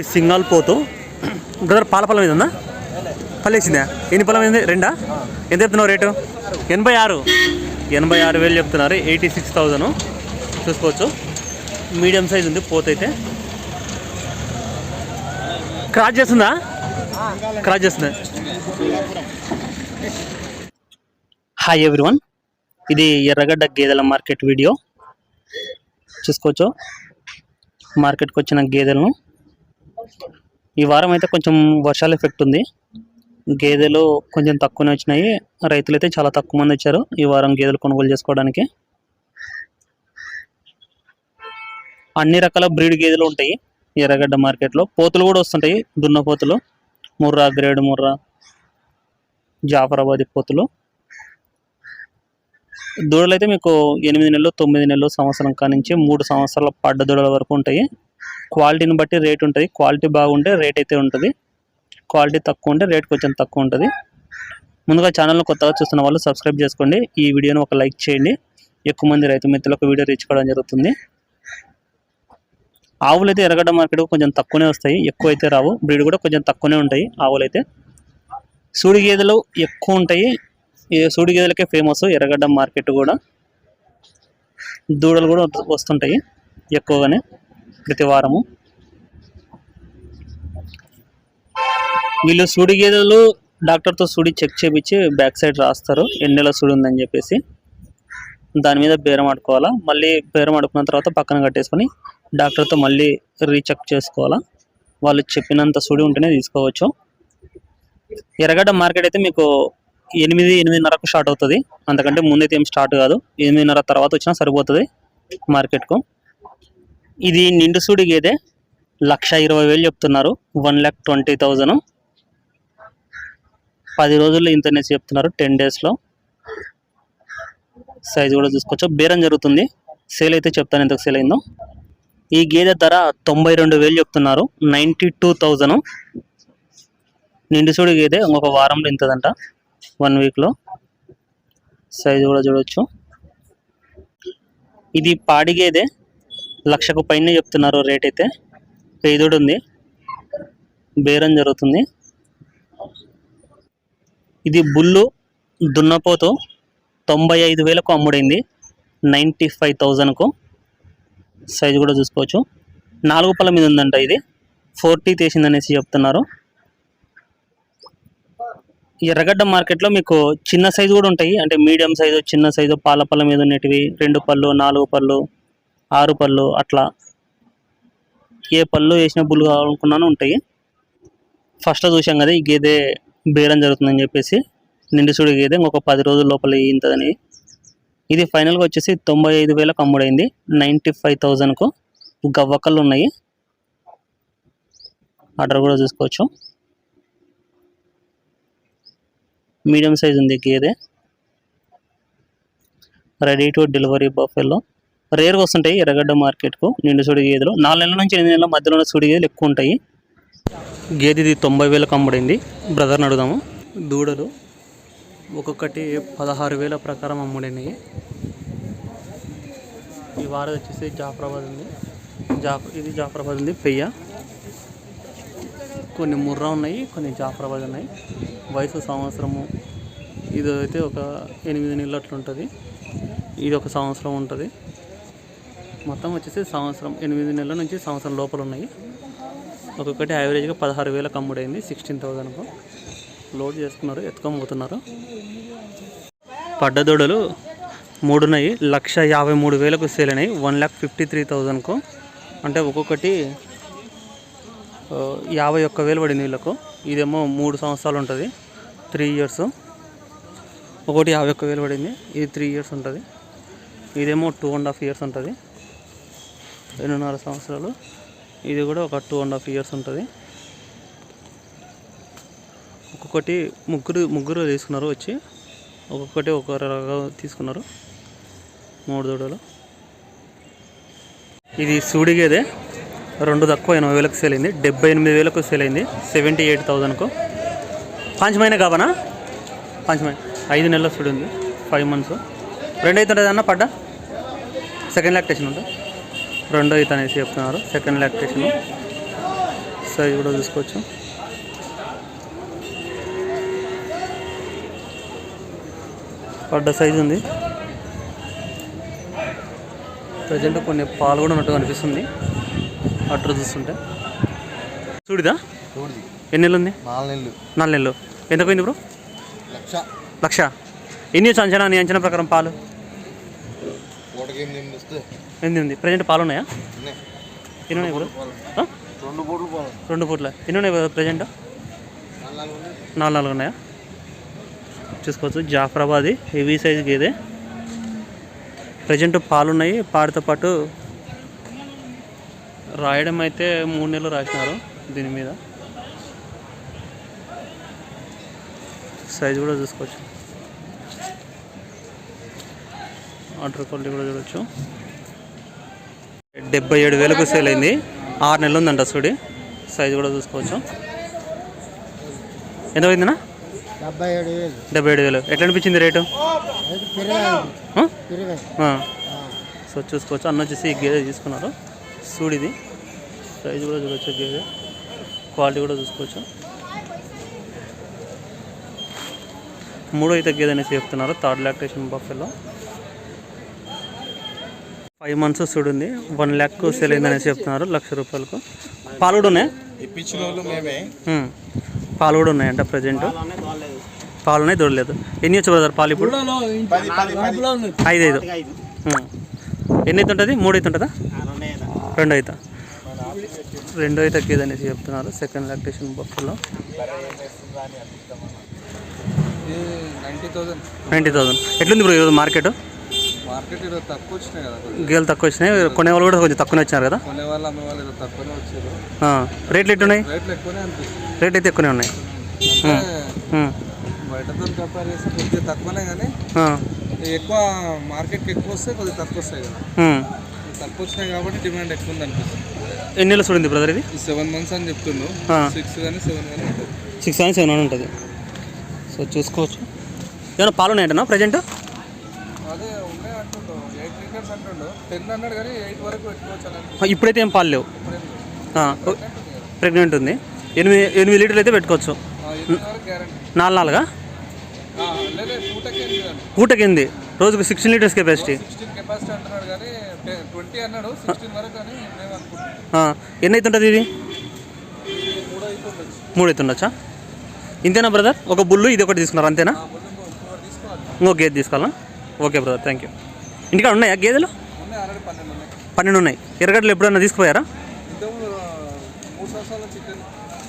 ఈ సింగాల్ పోతు. బ్రదర్ పాల పొలం మీద ఉందా పల్లేసిందా ఎన్ని పొలం ఏంది రెండా? ఎంత చెప్తున్నావు రేటు? ఎనభై ఆరు. ఎనభై ఆరు వేలు చెప్తున్నారు. Eighty six thousand. చూసుకోవచ్చు. మీడియం సైజ్ ఉంది పోతైతే. క్రాస్ చేస్తుందా? క్రాస్ చేస్తుందా? హాయ్ ఎవ్రీవన్ ఇది ఎర్రగడ్డ గేదెల మార్కెట్ వీడియో. చూసుకోవచ్చు. మార్కెట్కి వచ్చిన గేదెలను ఈ వారం అయితే కొంచెం వర్షాల ఎఫెక్ట్ ఉంది. గేదెలు కొంచెం తక్కువనే వచ్చినాయి. రైతులు అయితే చాలా తక్కువ మంది వచ్చారు ఈ వారం గేదెలు కొనుగోలు చేసుకోవడానికి. అన్ని రకాల బ్రీడ్ గేదెలు ఉంటాయి ఎర్రగడ్డ మార్కెట్లో. పోతులు కూడా వస్తుంటాయి దున్న పోతులు. ముర్రా గ్రేడ్ ముర్రా జాఫరాబాదీ పోతులు. దూడలు అయితే మీకు ఎనిమిది నెలలు తొమ్మిది నెలలు సంవత్సరం కానించి మూడు సంవత్సరాల పడ్డ దూడల వరకు ఉంటాయి. క్వాలిటీని బట్టి రేట్ ఉంటుంది. క్వాలిటీ బాగుంటే రేట్ అయితే ఉంటుంది. క్వాలిటీ తక్కువ ఉంటే రేట్ కొంచెం తక్కువ ఉంటుంది. ముందుగా ఛానల్ను కొత్తగా చూస్తున్న వాళ్ళు సబ్స్క్రైబ్ చేసుకోండి. ఈ వీడియోని ఒక లైక్ చేయండి. ఎక్కువ మంది రైతు మిత్రులకు వీడియో రీచ్ కావడం జరుగుతుంది. ఆవులు అయితే ఎరగడ్డ మార్కెట్ కొంచెం తక్కువనే వస్తాయి. ఎక్కువ అయితే రావు. బ్రీడ్ కూడా కొంచెం తక్కువనే ఉంటాయి ఆవులు అయితే సూడి గేదెలు ఎక్కువ ఉంటాయి. ఈ సూడి గేదెలకే ఫేమస్ ఎర్రగడ్డ మార్కెట్ కూడా. దూడలు కూడా వస్తుంటాయి ఎక్కువగానే. ప్రతి వారము. వీళ్ళు సూడి గేదెలు డాక్టర్తో సూడి చెక్ చేయించి బ్యాక్ సైడ్ రాస్తారు. ఎన్ని నెలల సూడి ఉందని చెప్పేసి. దాని మీద బేరం ఆడుకోవాలా? మళ్ళీ బేరం ఆడుకున్న తర్వాత పక్కన కట్టేసుకొని డాక్టర్తో మళ్ళీ రీచెక్ చేసుకోవాలా? వాళ్ళు చెప్పినంత సూడి ఉంటేనే తీసుకోవచ్చు. ఎర్రగడ్డ మార్కెట్ అయితే మీకు ఎనిమిది ఎనిమిదిన్నరకు స్టార్ట్ అవుతుంది. అంతకంటే ముందైతే ఏం స్టార్ట్ కాదు. ఎనిమిదిన్నర తర్వాత వచ్చినా సరిపోతుంది మార్కెట్కు. ఇది నిండు సూడి గేదె లక్ష ఇరవై వేలు చెప్తున్నారు. One lakh twenty thousand. పది రోజుల్లో ఇంతనేసి చెప్తున్నారు టెన్ డేస్లో సైజ్ కూడా చూసుకోవచ్చు. బేరం జరుగుతుంది. సేల్ అయితే చెప్తాను ఎంతకు సేల్ అయిందో. ఈ గేదె ధర తొంభై రెండు వేలు చెప్తున్నారు. Ninety two thousand. నిండుసూడి గేదె ఇంకొక వారంలో ఇంతదంట. వన్ వీక్లో సైజు కూడా చూడవచ్చు ఇది పాడి గేదె. లక్షకు పైన చెప్తున్నారు రేట్ అయితే. పేదోడు ఉంది బేరం జరుగుతుంది. ఇది బుల్లు దున్నపోతు తొంభై ఐదు వేలకు అమ్ముడైంది. నైంటీ ఫైవ్ థౌజండ్కు. సైజు కూడా చూసుకోవచ్చు. నాలుగు పళ్ళ మీద ఉందంట ఇది. ఫోర్టీ తీసిందనేసి చెప్తున్నారు. ఎర్రగడ్డ మార్కెట్లో మీకు చిన్న సైజు కూడా ఉంటాయి. అంటే మీడియం సైజు చిన్న సైజు పాల పళ్ళ మీద ఉన్నటివి రెండు పళ్ళు నాలుగు పళ్ళు ఆరు పళ్ళు అట్లా ఏ పళ్ళు వేసిన బుల్లు కావాలనుకున్నాను ఉంటాయి. ఫస్ట్ చూసాం కదా ఈ గేదె బేరం జరుగుతుందని చెప్పేసి నిండుసుడి గేదె ఇంకొక పది రోజుల లోపల ఇంతదని ఇది ఫైనల్గా వచ్చేసి తొంభై ఐదు వేలకు అమ్ముడైంది. నైంటీ ఫైవ్ థౌజండ్కు గవ్వకళ్ళు ఉన్నాయి. ఆర్డర్ కూడా చూసుకోవచ్చు. మీడియం సైజ్ ఉంది గేదె. రెడీ టు డెలివరీ బఫెల్లో రేర్గా వస్తుంటాయి ఎర్రగడ్డ మార్కెట్కు నిండు సుడి గేదెలు. నాలుగు నెలల నుంచి ఎనిమిది నెలల మధ్యలో ఉన్న సుడి గేదెలు ఎక్కువ ఉంటాయి. గేదె ఇది తొంభై వేలకు అమ్ముడైంది. బ్రదర్ని అడుగుదాము. దూడలు ఒక్కొక్కటి పదహారు వేల ప్రకారం అమ్ముడైనవి. ఈ వారది వచ్చేసి జాఫరాబాద్ ఉంది. జాఫ్ ఇది జాఫరాబాద్ ఉంది పెయ్య. కొన్ని ముర్రా ఉన్నాయి కొన్ని జాఫరాబాద్ ఉన్నాయి. వయసు సంవత్సరము ఇది అయితే ఒక ఎనిమిది నెలలు అట్లా ఉంటుంది ఇది ఒక సంవత్సరం ఉంటుంది. మొత్తం వచ్చేసి సంవత్సరం ఎనిమిది నెలల నుంచి సంవత్సరం లోపల ఉన్నాయి. ఒక్కొక్కటి యావరేజ్గా పదహారు వేలకు అమ్ముడైంది సిక్స్టీన్ థౌజండ్కు లోడ్ చేసుకున్నారు ఎత్తుకొని పోతున్నారు పడ్డదోడలు మూడు ఉన్నాయి లక్ష యాభై మూడు వేలకు సేల్ అయినాయి వన్ ల్యాక్ ఫిఫ్టీ త్రీ థౌజండ్కు అంటే ఒక్కొక్కటి యాభై ఒక్క వేలు పడింది వీళ్ళకు. ఇదేమో మూడు సంవత్సరాలు ఉంటుంది త్రీ ఇయర్స్ ఒకటి యాభై ఒక్క వేలు పడింది ఇది త్రీ ఇయర్స్ ఉంటుంది. ఇదేమో టూ అండ్ హాఫ్ ఇయర్స్ ఉంటుంది. రెండున్నర సంవత్సరాలు. ఇది కూడా ఒక టూ అండ్ హాఫ్ ఇయర్స్ ఉంటుంది. ఒక్కొక్కటి ముగ్గురు ముగ్గురు తీసుకున్నారు వచ్చి. ఒక్కొక్కటి ఒక్కొక్క రకంగా తీసుకున్నారు. మూడు దూడలు. ఇది సూడిగేదే. రెండు తక్కువ ఎనభై వేలకు సేల్ అయింది. డెబ్బై ఎనిమిది వేలకు సేల్ అయింది. Seventy eight థౌజండ్కు పంచమైన కావనా? పంచమైన ఐదు నెలల సూడి ఉంది. ఫైవ్ మంత్స్ రెండు అవుతుంటుంది అన్న పడ్డా? సెకండ్ లాక్టేషన్ ఉంటుంది రెండో అయితే అనేసి చెప్తున్నారు సెకండ్ లాక్టేషన్ సైజ్ కూడా చూసుకోవచ్చు. పడ్డ సైజు ఉంది. ప్రజెంట్ కొన్ని పాలు కూడా ఉన్నట్టు కనిపిస్తుంది అట్ర చూస్తుంటే. చూడిదా? ఎన్ని నెలలు ఉంది? నాలుగు నెలలు. నాలుగు నెలలు. ఎంత పోయింది బ్రో? లక్ష. లక్ష. ఎన్ని వచ్చి అంచనా నీ అంచనా ప్రకారం పాలు? ఎనిమిది ప్రజెంట్ పాలు ఉన్నాయా. ఎన్ని ఉన్నాయి ఇప్పుడు? రెండు పూటలు రెండు పూట్ల ఎన్ని ఉన్నాయి ప్రజెంట్? నాలుగు నాలుగు ఉన్నాయి. చూసుకోవచ్చు. జాఫరాబాది హెవీ సైజ్ గేదె ప్రజెంట్ పాలు ఉన్నాయి పాడితో పాటు రాయడం అయితే మూడు నెలలు రాసినారు దీని మీద. సైజ్ కూడా చూసుకోవచ్చు. ఆర్డర్ క్వాలిటీ కూడా చూడొచ్చు. డెబ్బై ఏడు వేలకు సేల్ అయింది. ఆరు నెలలు ఉందంట సుడి సైజ్ కూడా చూసుకోవచ్చు. ఎంత పోయిందినా డెబ్బై ఏడు వేలు. డెబ్బై ఏడు వేలు. ఎట్లా అనిపించింది రేటు. సో చూసుకోవచ్చు. అన్న వచ్చేసి గేదె తీసుకున్నారు. సూడిది సైజు కూడా చూడొచ్చు గేదె. క్వాలిటీ కూడా చూసుకోవచ్చు. మూడో అయితే గేదె అనేసి చెప్తున్నారు. Third lactation buffalo five months సూడుంది one lakh sale అయింది అనేసి చెప్తున్నారు లక్ష రూపాయలకు. పాలు కూడా ఉన్నాయి. పాలు కూడా ఉన్నాయంట ప్రజెంట్. పాలు ఉన్నాయి దొరలేదు. ఎన్ని వచ్చి బ్రదర్ పాలు ఇప్పుడు? ఐదు ఐదు. ఎన్ని అయితే ఉంటుంది? మూడు అయితే ఉంటుందా? రెండు అయితే. రెండు అయితే. అనేసి చెప్తున్నారు సెకండ్ లాక్టేషన్ బొక్కలో. Ninety thousand. Ninety thousand. ఎట్లుంది బ్రో ఈరోజు మార్కెట్? మార్కెట్ ఈరోజు తక్కువ వచ్చినాయి కదా. గేలు తక్కువ వచ్చినాయి. కొనే వాళ్ళు కూడా కొంచెం తక్కువనే వచ్చినారు కదా? కొనే వాళ్ళు అమ్మే వాళ్ళు ఈరోజు తక్కువనే వచ్చారు. రేట్లు ఎట్టున్నాయి రేట్లు ఎక్కువనే అనిపిస్తుంది రేట్ అయితే ఎక్కువనే ఉన్నాయి. బయటతో కంపేర్ చేస్తే కొద్దిగా తక్కువనే కానీ. ఎక్కువ మార్కెట్కి ఎక్కువ వస్తే కొద్దిగా తక్కువ వస్తాయి కదా. తక్కువ వచ్చినాయి కాబట్టి డిమాండ్ ఎక్కువ ఉంది అనిపిస్తుంది. ఎన్ని నెలలు చూడింది బ్రదర్ ఇది? సెవెన్ మంత్స్ అని చెప్తుండు. ఆ. సిక్స్ కానీ సెవెన్ కానీ ఉంటుంది. సిక్స్ అని సెవెన్ అని ఉంటుంది. సో చూసుకోవచ్చు. ఏమైనా పాలు ఉన్నాయంటనా ప్రజెంట్ అదే ఉన్నాయి అంటుండు. ఎయిట్ లీటర్స్ అంటుండు. టెన్ అన్నాడు కానీ ఎయిట్ వరకు పెట్టుకోవచ్చు ఇప్పుడైతే ఏం పాలు లేవు. ప్రెగ్నెంట్ ఉంది ఎనిమిది ఎనిమిది లీటర్లు అయితే పెట్టుకోవచ్చు. నాలుగు నాలుగా? పూటకింది? రోజుకు సిక్స్టీన్ లీటర్స్ కెపాసిటీ ఎన్ని అవుతుంటుంది ఇది? మూడు అవుతుండొచ్చా ఇంతేనా బ్రదర్ ఒక బుల్లు ఇది ఒకటి తీసుకున్నారు అంతేనా? ఇంకో గేదె తీసుకోవాలా? ఓకే బ్రదర్ థ్యాంక్ యూ ఇంటికాడ ఉన్నాయా గేదెలు? ఉన్నాయి ఆల్రెడీ పన్నెండు ఉన్నాయి. ఎర్రగడ్డలు ఎప్పుడైనా తీసుకుపోయారా?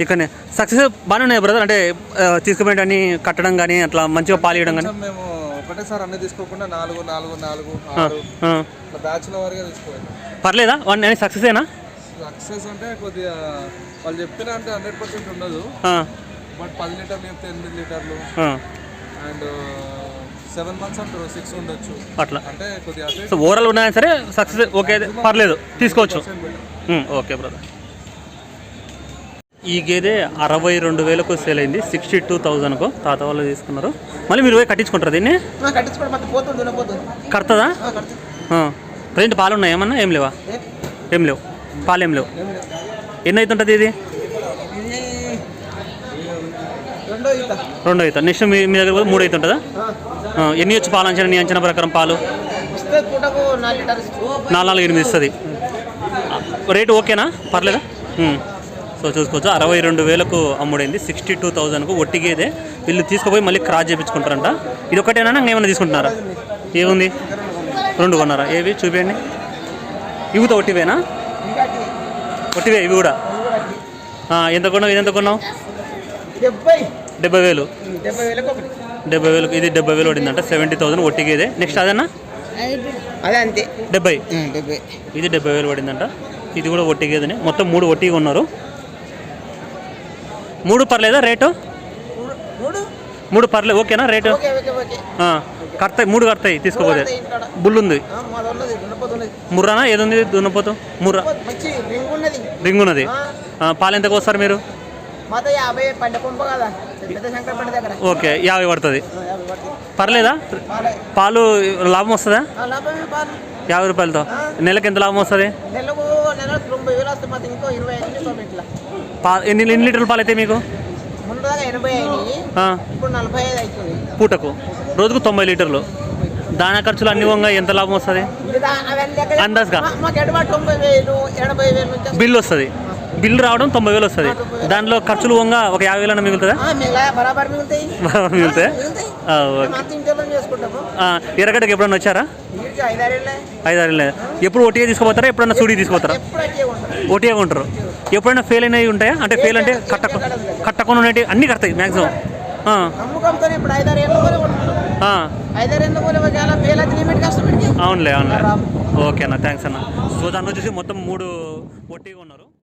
ఇక్కడనే సక్సెస్ బాగానే ఉన్నాయి బ్రదర్? అంటే తీసుకుపోయడానికి కట్టడం కానీ అట్లా మంచిగా పాలు ఇవ్వడం కానీ మేము ఒకటేసారి అన్నీ తీసుకోకుండా నాలుగు నాలుగు నాలుగు బ్యాచ్ల వారిగా తీసుకోవాలి పర్లేదా? వన్ అని సక్సెస్ అయినా సక్సెస్ అంటే కొద్దిగా వాళ్ళు చెప్పిన అంటే హండ్రెడ్ పర్సెంట్ ఉండదు. బట్ పది లీటర్లు చెప్తే ఎనిమిది లీటర్లు. అండ్ సెవెన్ మంత్స్ అంటారు సిక్స్ ఉండొచ్చు. అట్లా. అంటే కొద్దిగా అదే సో ఓవరాల్ ఉన్నాయా సరే సక్సెస్ ఓకే పర్లేదు తీసుకోవచ్చు. ఉమ్, ఓకే బ్రదర్ ఈ గేదె అరవై రెండు వేలకు సేల్ అయింది సిక్స్టీ టూ థౌజండ్కు తాత వాళ్ళు తీసుకున్నారు. మళ్ళీ మీరు పోయి కట్టించుకుంటారు దీన్ని? పోతుంది దున్నపోతుంది కడతదా? ప్రజెంట్ పాలు ఉన్నాయి ఏమన్నా? ఏం లేవా? ఏం? లేవు. పాలు ఏం లేవు. ఎన్ని అవుతుంటుంది ఇది? రెండో ఈత. రెండు అవుతుంది నెక్స్ట్ మీ మీ దగ్గర పోతే మూడు అవుతుంటుందా ఆ, ఎన్ని వచ్చి పాలు అంచనా నీ అంచనా ప్రకారం పాలు? నాలుగు నాలుగు ఎనిమిది ఇస్తుంది. రేటు ఓకేనా? పర్లేదా. సో చూసుకోవచ్చు. అరవై రెండు వేలకు అమ్ముడైంది. Sixty two థౌజండ్కు ఒట్టిగేదే. వీళ్ళు తీసుకుపోయి మళ్ళీ క్రాస్ చేయించుకుంటారంట ఇది ఒకటేనా? ఏమైనా తీసుకుంటున్నారా? ఏముంది? రెండు కొన్నారా? ఏవి? చూపించండి ఇవితో ఒట్టివేనా? ఒట్టివే ఇవి కూడా. ఎంత కొన్నావు? ఇది ఎంత కొన్నావు? డెబ్బై. వేలు. డెబ్బై వేలకు ఇది డెబ్బై వేలు పడిందంట. సెవెంటీ థౌసండ్ ఒట్టిగేదే నెక్స్ట్ అదేనా? అదే అంతే డెబ్బై డెబ్బై. ఇది డెబ్బై వేలు పడిందంట. ఇది కూడా ఒట్టి గేదెనే మొత్తం మూడు ఒట్టిగా ఉన్నారు మూడు పర్లేదా రేటు? మూడు? పర్లేదు ఓకేనా రేటు? కడతాయి మూడు కడతాయి తీసుకోపోతే. బుల్ ఉంది ముర్రానా? ఏదుంది దున్నపోతు? ముర్రా. రింగ్ ఉన్నది పాలు ఎంతకు వస్తారు మీరు? యాభై పంట పంప కదా. పెద్ద శంకర పంట దగ్గర ఓకే యాభై పడుతుంది. పర్లేదా? పాలే లాభం వస్తుందా? యాభై రూపాయలతో. నెలకు ఎంత లాభం వస్తుంది? ఎన్ని ఎన్ని లీటర్ల పాలు అయితే మీకు పూటకు. రోజుకు తొంభై లీటర్లు. దానా ఖర్చులు అన్ని వంగా ఎంత లాభం వస్తుంది? అందాజుగా. బిల్లు వస్తుంది. బిల్లు రావడం తొంభై వేలు వస్తుంది. దాంట్లో ఖర్చులు వంగా ఒక యాభై వేలన్నా మిగులుతుందా? ఆ, మిగతా బరాబర్ మిగులుతాయి. ఎర్రగడ్డకి ఎప్పుడన్నా వచ్చారా? ఐదారేళ్ళే. ఐదారు ఎప్పుడు ఒటిగా తీసుకుపోతారా? ఎప్పుడన్నా సూడి తీసుకుపోతారా? ఒటిగా ఉంటారు ఎప్పుడైనా ఫెయిల్ అయినవి ఉంటాయా? అంటే ఫెయిల్ అంటే కట్టక కట్టకుండా ఉండేవి అన్నీ కడతాయి మ్యాక్సిమం అవునులే అవునులే. ఓకే అన్న థ్యాంక్స్ అన్న. సో దాన్ని వచ్చేసి మొత్తం మూడు ఒట్టిగా ఉన్నారు